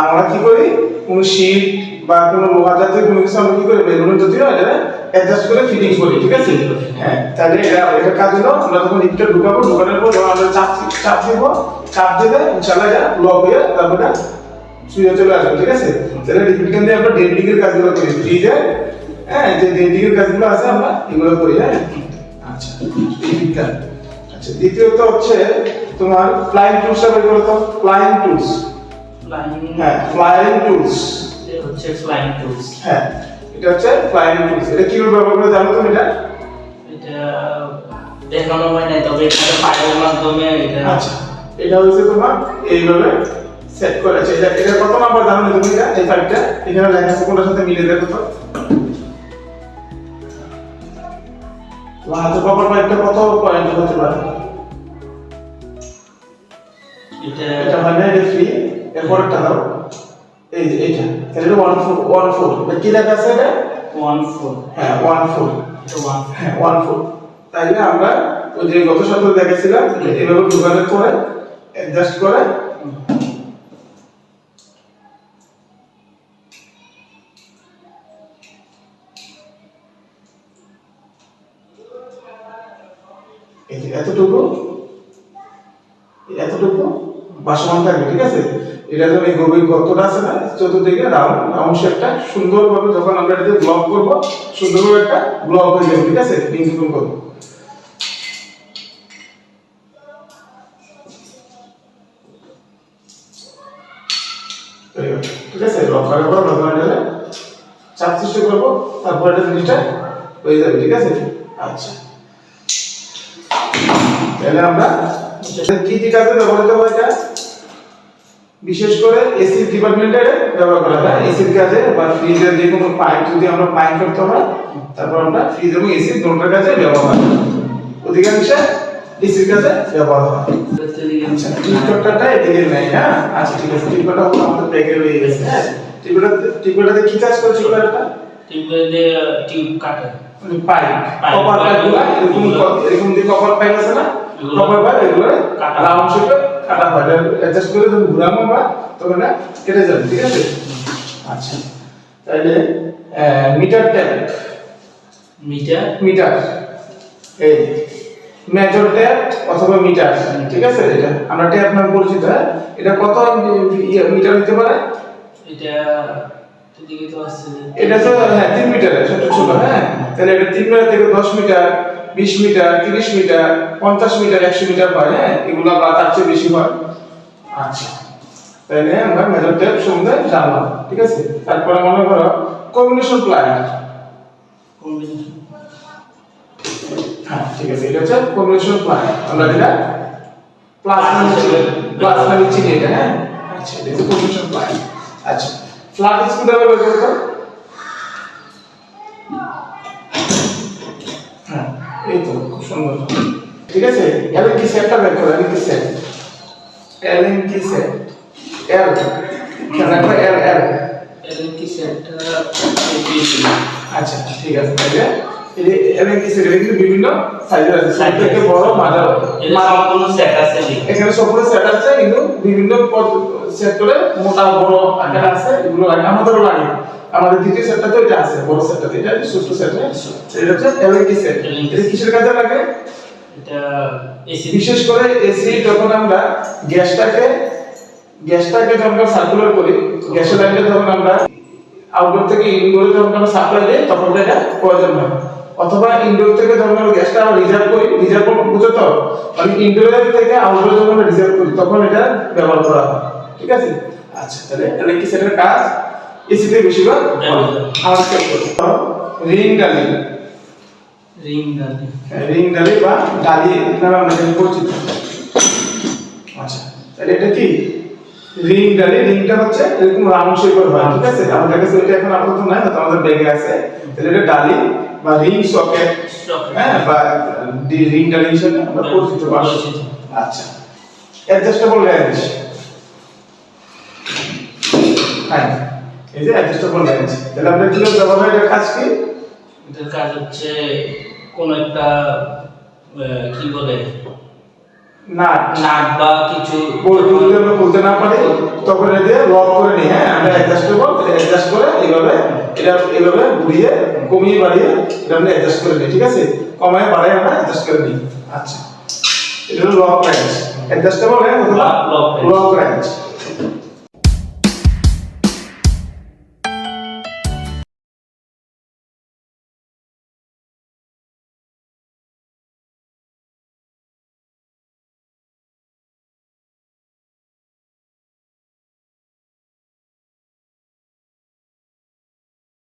আমরা কি করি? কোন শীট বা কোন লোহা জাতীয় কোনো কিছু আমরা কি করি? বেলুন জাতীয় এটা অ্যাডজাস্ট করে ফিটিং করি, ঠিক আছে? হ্যাঁ তাহলে এটা কাজ হলো, আমরা যখন ইটটা ঢুকাবো, ঢুকানোর পর যখন আমরা চাপ চাপ দিব, চাপ দিলে ইনশাআল্লাহ এটা লক হয়ে তারপরে সুইচে চলে আসবে, ঠিক আছে? তাহলে রিপিট দিয়ে আমরা এর কাজগুলো করি ফ্রিজে হ্যাঁ যে এর কাজগুলো আছে আমরা এগুলো করি হ্যাঁ? আচ্ছা আচ্ছা দ্বিতীয়ত হচ্ছে তোমার ফ্লাইং টুলস বের করো তো ফ্লাইং টুলস হ্যাঁ ফ্লাইং টুলস হচ্ছে ফ্লাইং টুলস হ্যাঁ এটা হচ্ছে ফ্লাইং টুলস এটা কীভাবে ব্যবহার করে জানো তুমি এটা? এটা দেখানো হয় নাই তবে এখানে পায়ের মাধ্যমে এটা আচ্ছা এটা হচ্ছে তোমার এইভাবে সেট করে আছে। এটা এটা কত নাম্বার জানো না তুমি এটা? এই ফাইলটা এখানে লেখা আছে কোনটার সাথে মিলে দেখো তো ফাইলটা কত পয়েন্ট হতে পারে? এটা এটা মানে এটা ফ্রি এরপরটা দাও। এই যে এটা এটা ওয়ান ফোর ওয়ান ফোর কি লেখা আছে এটা? ওয়ান ফোর হ্যাঁ ওয়ান ফোর হ্যাঁ ওয়ান ফোর তাইলে আমরা ওই যে গত সপ্তাহে দেখেছিলাম এভাবে ঢুকানোর পরে অ্যাডজাস্ট করে। এতটুকু এতটুকু বাসমান থাকবে ঠিক আছে? এটা এই গভীর গর্তটা আছে না, চতুর্দিকে রাউন্ড রাউন্ড শেপটা সুন্দরভাবে যখন আমরা এটাতে ব্লক করব, সুন্দরভাবে একটা ব্লক হয়ে যাবে, ঠিক আছে? বিন্দুন করব। ঠিক আছে? ব্লক করার পর যখন এটা চাপ সৃষ্টি করব, তারপর এটা জিনিসটা হয়ে যাবে, ঠিক আছে? আচ্ছা। তাহলে আমরা কি কি কাজে ব্যবহৃত হয় এটা? বিশেষ করে এসি ডিপার্টমেন্টে ব্যবহার করা হয়। এসির কাজে বা ফ্রিজের যে কোনো পাইপ যদি আমরা পাইপ করতে হয় তারপর আমরা ফ্রিজ এবং এসি দুটোর কাজে ব্যবহার হয়। অধিকাংশে এসির কাজে ব্যবহার হয়। আচ্ছা টিপকটাটা এদিকে নেই হ্যাঁ? আচ্ছা ঠিক আছে টিপকটা হলো আমাদের ব্যাগে রয়ে গেছে হ্যাঁ টিপকটা টিপকটাতে কি কাজ করছে টিউব দিয়ে টিউব কাটে। পাইপ পাইপ, কপার পাইপগুলো এরকম এরকম যে কপার পাইপ আছে না? কপার পাইপ এগুলো কাটা। রাউন্ড শেপে কাটা হয় অ্যাডজাস্ট করে যখন ঘুরানো হয় তখন কেটে যাবে ঠিক আছে? আচ্ছা। তাহলে মিটার ট্যাপ মিটার মিটার এই মেজর ট্যাপ অথবা মিটার ঠিক আছে? এটা আমরা ট্যাপ নাম পরিচিত হ্যাঁ? এটা কত মিটার হতে পারে? এটা এটা তো হ্যাঁ তিন মিটারের ছোট ছোট হ্যাঁ? তাহলে এটা তিন মিটার থেকে দশ মিটার বিশ মিটার তিরিশ মিটার পঞ্চাশ মিটার একশো মিটার হয় হ্যাঁ? এগুলো বা তার চেয়ে বেশি হয়। আচ্ছা। তাহলে আমরা মেজর টেপ সম্বন্ধে জানলাম ঠিক আছে? তারপরে মনে করো কম্বিনেশন প্লায়ার হ্যাঁ ঠিক আছে এটা হচ্ছে কম্বিনেশন প্লায়ার আমরা যেটা প্লাস নামে চিনি প্লাস নামে চিনি এটা হ্যাঁ? আচ্ছা। এটা কম্বিনেশন প্লায়ার আচ্ছা। ফ্ল্যাট স্ক্রুড্রাইভার বের করো ঠিক আছে? এল কি সেটটা বের করো? এল কি সেট এল কি সেট এল রাখবে এল এল এর কি সেটটা আচ্ছা ঠিক আছে তাহলে এই এল কি সেট কিন্তু বিভিন্ন সাইজের আছে। সাইজ থেকে বড় মাঝারি সম্পূর্ণ সেট আছে। এখানে সবগুলো সেট আছে কিন্তু বিভিন্ন সেট করে মোটা বড় আকার আছে এগুলো আমাদেরও লাগে। আমাদের দ্বিতীয় সেটটা তো এটা আছে বড় সেটটা এটা ছোট সেট এটা হচ্ছে এলএনটি সেট এটা কিসের কাজে লাগে? বিশেষ করে এসি যখন আমরা গ্যাসটাকে গ্যাসটাকে যখন আমরা সার্কুলার করি গ্যাসের লাইনটা যখন আমরা আউটডোর থেকে ইনডোরে যখন আমরা সাপ্লাই দিই তখন এটা প্রয়োজন হয়। অথবা ইনডোর থেকে যখন আমরা গ্যাসটা আমরা রিজার্ভ করি রিজার্ভ করব বুঝো তো? মানে ইনডোর থেকে আউটডোরে যখন আমরা রিজার্ভ করি তখন এটা ব্যবহার করা হয়। ঠিক আছে? আচ্ছা তাহলে তাহলে কি সেটার কাজ? এসিতে বেশিরভাগ করি রিং ডালি রিং দাদি ডালি বা ডালি আমরা জানি পরিচিত। আচ্ছা তাহলে এটা কি? রিং ডালি রিংটা হচ্ছে এরকম রাউন্ড শেপের হয় ঠিক আছে? আমাদের কাছে এটা এখন আপাতত নাই হয়তো আমাদের ব্যাগে আছে। তাহলে এটা ডালি বা রিং সকেট হ্যাঁ বা রিং ডালি হিসেবে আমরা পরিচিত মানুষ পরিচিত। আচ্ছা অ্যাডজাস্টেবল রেঞ্জ হ্যাঁ এই যে অ্যাডজাস্টেবল রেঞ্জ তাহলে আমরা কি ব্যবহার হয় এটার কাজ কি? এটার কাজ হচ্ছে কোন একটা কি বলে? না নাট বা কিছু যদি আমরা খুলতে না পারি তখন এটা দিয়ে লক করে নিই। হ্যাঁ আমরা অ্যাডজাস্টেবল অ্যাডজাস্ট করে এইভাবে এটা এইভাবে ঘুরিয়ে কমিয়ে বাড়িয়ে এটা আমরা অ্যাডজাস্ট করে নিই ঠিক আছে? কমায় বাড়ায় আমরা অ্যাডজাস্ট করে নিই। আচ্ছা। এটা হলো লক রেঞ্জ অ্যাডজাস্টেবল হ্যাঁ। লক